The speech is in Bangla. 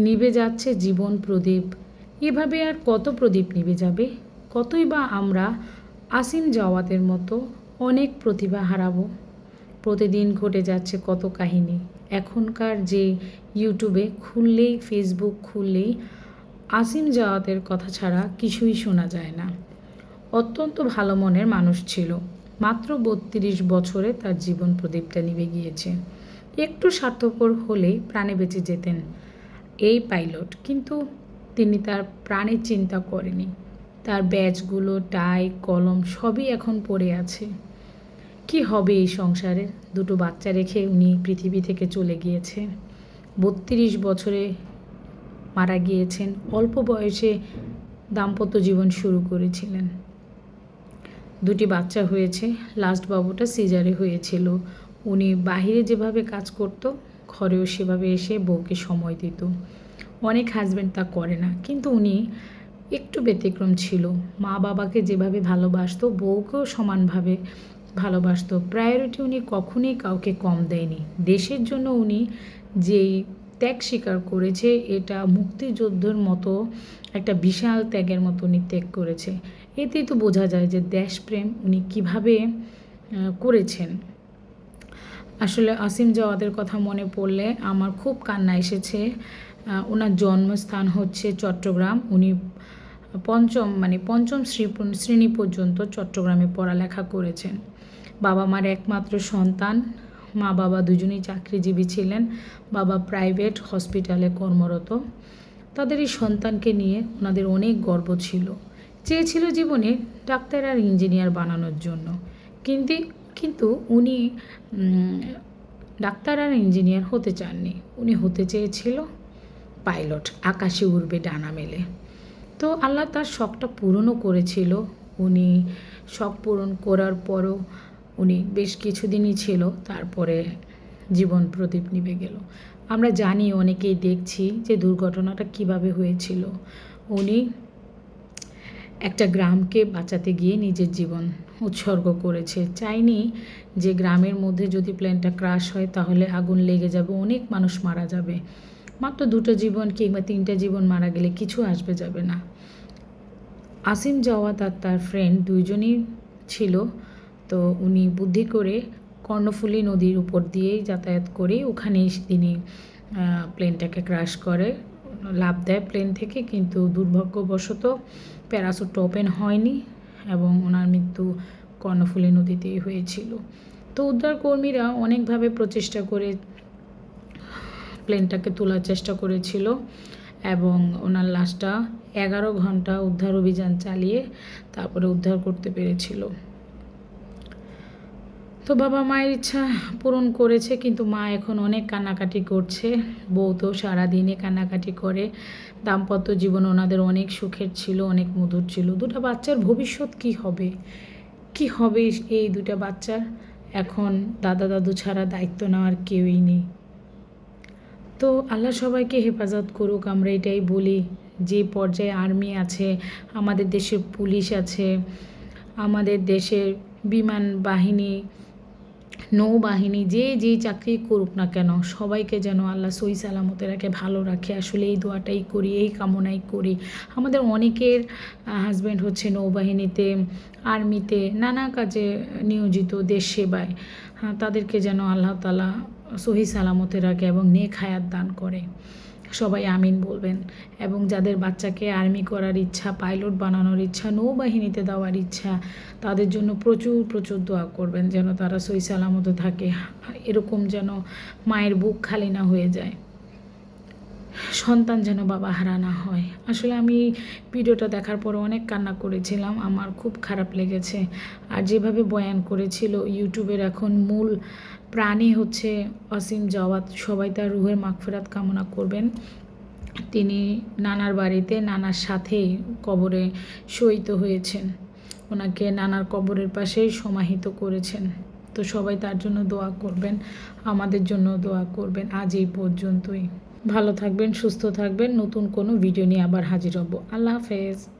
নিভে যাচ্ছে জীবন প্রদীপ। এভাবে আর কত প্রদীপ নিভে যাবে? কতই বা আমরা আসিম জাওয়াতের মতো অনেক প্রতিভা হারাবো? প্রতিদিন ঘটে যাচ্ছে কত কাহিনী। এখনকার যে ইউটিউবে খুললেই, ফেসবুক খুললেই আসিম জাওয়াতের কথা ছাড়া কিছুই শোনা যায় না। অত্যন্ত ভালো মনের মানুষ ছিল। মাত্র বত্রিশ বছরে তার জীবন প্রদীপটা নিভে গিয়েছে। একটু স্বার্থপর হলেই প্রাণে বেঁচে যেতেন। এই পাইলট, কিন্তু তিনি তার প্রাণের চিন্তা করেনি। তার ব্যাচগুলো টাই, কলম সবই এখন পড়ে আছে। কি হবে এই সংসারে? দুটো বাচ্চা রেখে উনি পৃথিবী থেকে চলে গিয়েছে। বত্রিশ বছরে মারা গিয়েছেন। অল্প বয়সে দাম্পত্য জীবন শুরু করেছিলেন। দুটি বাচ্চা হয়েছে। লাস্ট বাবুটা সিজারে হয়েছিল। উনি বাহিরে যেভাবে কাজ করত ঘরেও সেভাবে এসে বউকে সময় দিত। অনেক হাজব্যান্ড তা করে না, কিন্তু উনি একটু ব্যতিক্রম ছিল। মা বাবাকে যেভাবে ভালোবাসতো, বউকেও সমানভাবে ভালোবাসতো। প্রায়োরিটি উনি কখনোই কাউকে কম দেয়নি। দেশের জন্য উনি যেই ত্যাগ স্বীকার করেছে, এটা মুক্তিযুদ্ধের মতো একটা বিশাল ত্যাগের মতো উনি ত্যাগ করেছে। এতেই তো বোঝা যায় যে দেশপ্রেম উনি কীভাবে করেছেন। আসলে আসিম জাওয়াদের কথা মনে পড়লে আমার খুব কান্না এসেছে। ওনার জন্মস্থান হচ্ছে চট্টগ্রাম। উনি পঞ্চম মানে পঞ্চম শ্রী- শ্রেণি পর্যন্ত চট্টগ্রামে পড়ালেখা করেছেন। বাবা মার একমাত্র সন্তান, মা বাবা দুজনেই চাকরিজীবী ছিলেন। বাবা প্রাইভেট হসপিটালে কর্মরত। তাদের এই সন্তানকে নিয়ে ওনাদের অনেক গর্ব ছিল। চেয়েছিল জীবনে ডাক্তার আর ইঞ্জিনিয়ার বানানোর জন্য। কিন্তু কিন্তু উনি ডাক্তার আর ইঞ্জিনিয়ার হতে চাননি। উনি হতে চেয়েছিল পাইলট আকাশে উড়বে ডানা মেলে। তো আল্লাহ তার শখটা পূরণও করেছিল। উনি শখ পূরণ করার পরও উনি বেশ কিছুদিনই ছিল, তারপরে জীবন প্রদীপ নিভে গেল। আমরা জানি, অনেকেই দেখছি যে দুর্ঘটনাটা কীভাবে হয়েছিল। উনি একটা গ্রামকে বাঁচাতে গিয়ে নিজের জীবন উৎসর্গ করেছে। চাইনি যে গ্রামের মধ্যে যদি প্লেনটা ক্রাশ হয়, তাহলে আগুন লেগে যাবে, অনেক মানুষ মারা যাবে। মাত্র দুটো জীবন কিংবা তিনটা জীবন মারা গেলে কিছু আসবে যাবে না। আসিম জাওয়াত আর তার ফ্রেন্ড দুইজনই ছিল, তো উনি বুদ্ধি করে কর্ণফুলী নদীর উপর দিয়েই যাতায়াত করে ওখানেই তিনি প্লেনটাকে ক্রাশ করে। লাভ দেয় প্লেন থেকে, কিন্তু দুর্ভাগ্যবশত প্যারাসুটটা ওপেন হয়নি। এবং ওনার মৃত্যু কর্ণফুলী নদীতেই হয়েছিল। তো উদ্ধারকর্মীরা অনেকভাবে প্রচেষ্টা করে প্লেনটাকে তোলার চেষ্টা করেছিল এবং ওনার লাশটা এগারো ঘণ্টা উদ্ধার অভিযান চালিয়ে তারপরে উদ্ধার করতে পেরেছিল। তো বাবা মায়ের ইচ্ছা পূরণ করেছে, কিন্তু মা এখন অনেক কান্নাকাটি করছে। বউ তো সারাদিনে কান্নাকাটি করে। দাম্পত্য জীবন ওনাদের অনেক সুখের ছিল, অনেক মধুর ছিল। দুটো বাচ্চার ভবিষ্যৎ কি হবে? কি হবে এই দুটা বাচ্চার? এখন দাদা দাদু ছাড়া দায়িত্ব নেওয়ার কেউই নেই। তো আল্লাহ সবাইকে হেফাজত করুক, আমরা এটাই বলি। যে পর্যায়ে আর্মি আছে, আমাদের দেশের পুলিশ আছে, আমাদের দেশের বিমান বাহিনী নৌবাহিনী যে যে চাকরি করুক না কেন সবাইকে যেন আল্লাহ সই সালামতে রাখে ভালো রাখে। আসলে এই দোয়াটাই করি এই কামনাই করি। আমাদের অনেকের হাজব্যান্ড হচ্ছে নৌবাহিনীতে আর্মিতে নানা কাজে নিয়োজিত দেশ সেবায়। হ্যাঁ, তাদেরকে যেন আল্লাহ তালা সহি সালামতে রাখে এবং নেক হায়াত দান করে। সবাই আমিন বলবেন। এবং যাদের বাচ্চাকে আর্মি করার ইচ্ছা পাইলট বানানোর ইচ্ছা, নৌবাহিনীতে দেওয়ার ইচ্ছা, তাদের জন্য প্রচুর প্রচুর দোয়া করবেন যেন তারা সই সালামত থাকে। এরকম যেন মায়ের বুক খালি না হয়ে যায়। সন্তান যেন বাবা হারা না হয়। আসলে আমি ভিডিওটা দেখার পরে অনেক কান্না করেছিলাম, আমার খুব খারাপ লেগেছে। আর যেভাবে বয়ান করেছিল, ইউটিউবের এখন মূল প্রাণী হচ্ছে অসীম জওয়াত, সবাই তার রুহের মাগফেরাত কামনা করবেন। তিনি নানার বাড়িতে, নানার সাথেই কবরে শহীদ হয়েছেন। ওনাকে নানার কবরের পাশেই সমাহিত করেছেন। তো সবাই তার জন্য দোয়া করবেন, আমাদের জন্য দোয়া করবেন আজ এই পর্যন্তই। ভালো থাকবেন সুস্থ থাকবেন। নতুন কোনো ভিডিও নিয়ে আবার হাজির হব। আল্লাহ হাফেজ।